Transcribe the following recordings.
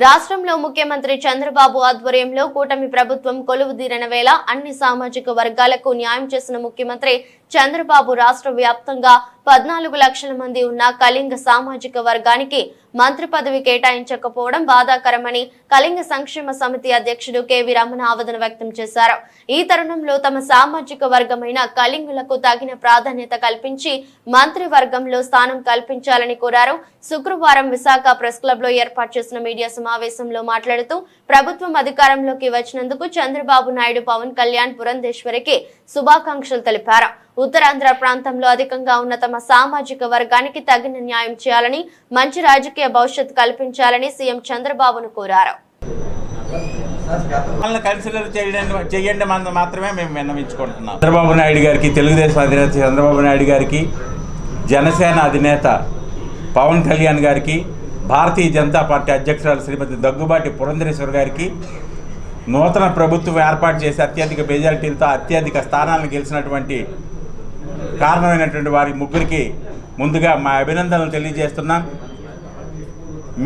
రాష్ట్రంలో ముఖ్యమంత్రి చంద్రబాబు ఆధ్వర్యంలో కూటమి ప్రభుత్వం కొలువుదీరిన వేళ అన్ని సామాజిక వర్గాలకు న్యాయం చేసిన ముఖ్యమంత్రి చంద్రబాబు రాష్ట్ర వ్యాప్తంగా పద్నాలుగు లక్షల మంది ఉన్న కళింగ సామాజిక వర్గానికి మంత్రి పదవి కేటాయించకపోవడం బాధాకరమని కళింగ సంక్షేమ సమితి అధ్యక్షుడు కెవి రమణ ఆవేదన వ్యక్తం చేశారు. ఈ తరుణంలో తమ సామాజిక వర్గమైన కళింగులకు తగిన ప్రాధాన్యత కల్పించి మంత్రి వర్గంలో స్థానం కల్పించాలని కోరారు. శుక్రవారం విశాఖ ప్రెస్ క్లబ్లో ఏర్పాటు చేసిన మీడియా సమావేశంలో మాట్లాడుతూ ప్రభుత్వం అధికారంలోకి వచ్చినందుకు చంద్రబాబు నాయుడు పవన్ కళ్యాణ్ పురంధేశ్వరికి శుభాకాంక్షలు తెలిపారు. ఉత్తరాంధ్ర ప్రాంతంలో అధికంగా ఉన్న తమ సామాజిక వర్గానికి తగిన న్యాయం చేయాలని మంచి రాజకీయ భవిష్యత్తు కల్పించాలని సీఎం చంద్రబాబును కోరారు. కన్సిడర్ చేయండి చేయండి మాత్రమే మేము విన్నవించుకుంటున్నాం. చంద్రబాబు నాయుడు గారికి తెలుగుదేశం అధినేత చంద్రబాబు నాయుడు గారికి జనసేన అధినేత పవన్ కళ్యాణ్ గారికి భారతీయ జనతా పార్టీ అధ్యక్షురాలు శ్రీమతి దగ్గుబాటి పురంధరేశ్వర్ గారికి నూతన ప్రభుత్వం ఏర్పాటు చేసి అత్యధిక మెజారిటీలతో అత్యధిక స్థానాలను గెలిచినటువంటి కారణమైనటువంటి వారి ముగ్గురికి ముందుగా మా అభినందనలు తెలియజేస్తున్నాం.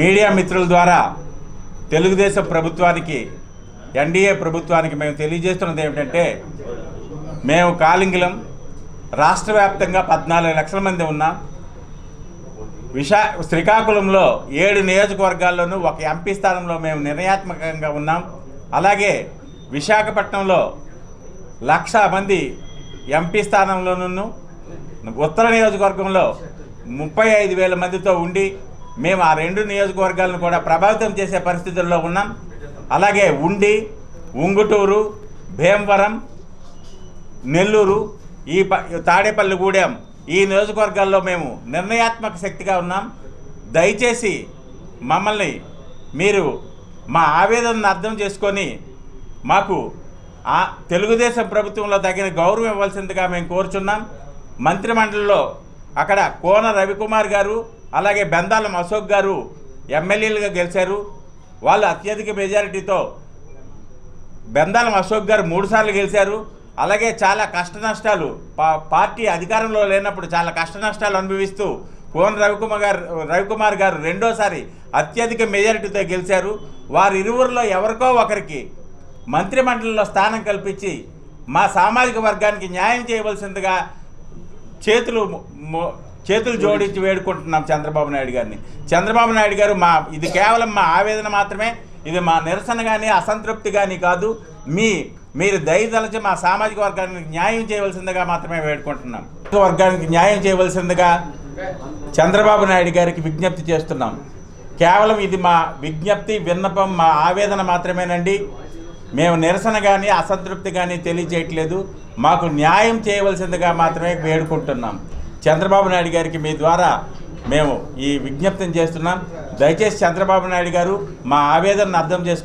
మీడియా మిత్రుల ద్వారా తెలుగుదేశం ప్రభుత్వానికి ఎన్డీఏ ప్రభుత్వానికి మేము తెలియజేస్తున్నది ఏమిటంటే మేము కాలింగులం రాష్ట్ర వ్యాప్తంగా పద్నాలుగు లక్షల మంది ఉన్నాం. విశా శ్రీకాకుళంలో ఏడు నియోజకవర్గాల్లోనూ ఒక ఎంపీ స్థానంలో మేము నిర్ణయాత్మకంగా ఉన్నాం. అలాగే విశాఖపట్నంలో లక్ష మంది ఎంపీ స్థానంలోనూ ఉత్తర నియోజకవర్గంలో ముప్పై ఐదు వేల మందితో ఉండి మేము ఆ రెండు నియోజకవర్గాలను కూడా ప్రభావితం చేసే పరిస్థితుల్లో ఉన్నాం. అలాగే ఉండి ఉంగుటూరు భీమవరం నెల్లూరు ఈ తాడేపల్లిగూడెం ఈ నియోజకవర్గాల్లో మేము నిర్ణయాత్మక శక్తిగా ఉన్నాం. దయచేసి మమ్మల్ని మీరు మా ఆవేదనను అర్థం చేసుకొని మాకు ఆ తెలుగుదేశం ప్రభుత్వంలో తగిన గౌరవం ఇవ్వాల్సిందిగా మేము కోరుచున్నాం. మంత్రిమండలిలో అక్కడ కోన రవికుమార్ గారు అలాగే బెందాలం అశోక్ గారు ఎమ్మెల్యేలుగా గెలిచారు. వాళ్ళు అత్యధిక మెజారిటీతో బెందాలం అశోక్ గారు మూడుసార్లు గెలిచారు. అలాగే చాలా కష్ట నష్టాలు పా పార్టీ అధికారంలో లేనప్పుడు చాలా కష్ట నష్టాలు అనుభవిస్తూ కోన రవికుమార్ గారు రవికుమార్ గారు రెండోసారి అత్యధిక మెజారిటీతో గెలిచారు. వారి ఇరువురిలో ఎవరికో ఒకరికి మంత్రిమండలిలో స్థానం కల్పించి మా సామాజిక వర్గానికి న్యాయం చేయవలసిందిగా చేతులు చేతులు జోడించి వేడుకుంటున్నాం చంద్రబాబు నాయుడు గారిని. చంద్రబాబు నాయుడు గారు మా ఇది కేవలం మా ఆవేదన మాత్రమే ఇది మా నిరసన కానీ అసంతృప్తి కానీ కాదు. మీ మీరు దయదలచి మా సామాజిక వర్గానికి న్యాయం చేయవలసిందిగా మాత్రమే వేడుకుంటున్నాం. వర్గానికి న్యాయం చేయవలసిందిగా చంద్రబాబు నాయుడు గారికి విజ్ఞప్తి చేస్తున్నాం. కేవలం ఇది మా విజ్ఞప్తి విన్నపం మా ఆవేదన మాత్రమేనండి. మేము నిరసన కానీ అసంతృప్తి కానీ తెలియజేయట్లేదు. మాకు న్యాయం చేయవలసిందిగా మాత్రమే వేడుకుంటున్నాం. చంద్రబాబు నాయుడు గారికి మీ ద్వారా మేము ఈ విజ్ఞప్తిని చేస్తున్నాం. దయచేసి చంద్రబాబు నాయుడు గారు మా ఆవేదనను అర్థం చేసుకు